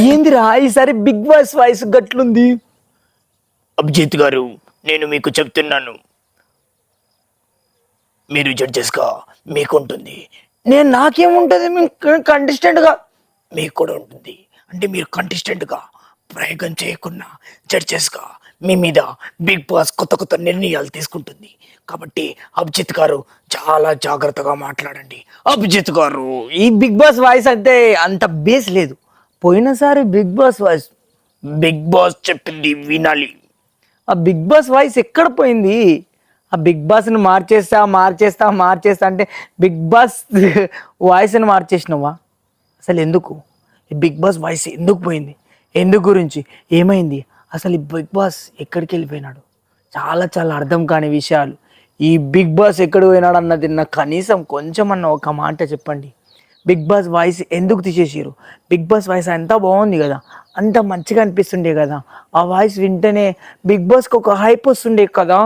ఏందిరా? ఈసారి big Boss voice గట్లుంది. అభిజిత్ గారు నేను మీకు చెప్తున్నాను. మీరు జడ్జెస్గా మీకు ఉంటుంది నేను నాకేముంటది? కంటెస్టెంట్గా. మీకు కూడా ఉంటుంది. అంటే మీరు కంటెస్టెంట్గా ప్రయోగం చేయకుండా జడ్జెస్గా మీ మీద బిగ్ బాస్ కొత్త కొత్త నిర్ణయాలు తీసుకుంటుంది. కాబట్టి అభిజిత్ గారు చాలా జాగ్రత్తగా మాట్లాడండి. అభిజిత్ గారు ఈ బిగ్ బాస్ వాయిస్ అంటే అంత బేస్ లేదు. పోయినసారి Big Boss voice Big Boss చెప్పింది వినాలి. ఆ బిగ్ బాస్ వాయిస్ ఎక్కడ పోయింది? ఆ బిగ్ బాస్ని మార్చేస్తా మార్చేస్తా మార్చేస్తా అంటే బిగ్ బాస్ వాయిస్ని మార్చేసినవా? అసలు ఎందుకు? ఈ బిగ్ బాస్ వాయిస్ ఎందుకు పోయింది? ఎందుకు గురించి? ఏమైంది? అసలు ఈ బిగ్ బాస్ ఎక్కడికి వెళ్ళిపోయినాడు? చాలా చాలా అర్థం కాని విషయాలు. ఈ బిగ్ బాస్ ఎక్కడ పోయినాడు అన్నది నాకు కనీసం కొంచెం అన్న ఒక మాట చెప్పండి. బిగ్ బాస్ వాయిస్ ఎందుకు తీసేసారు బిగ్ బాస్ వాయిస్ అంతా బాగుంది కదా. అంత మంచిగా అనిపిస్తుండే కదా. ఆ వాయిస్ వింటేనే బిగ్ బాస్కి ఒక హైప్ వస్తుండే కదా.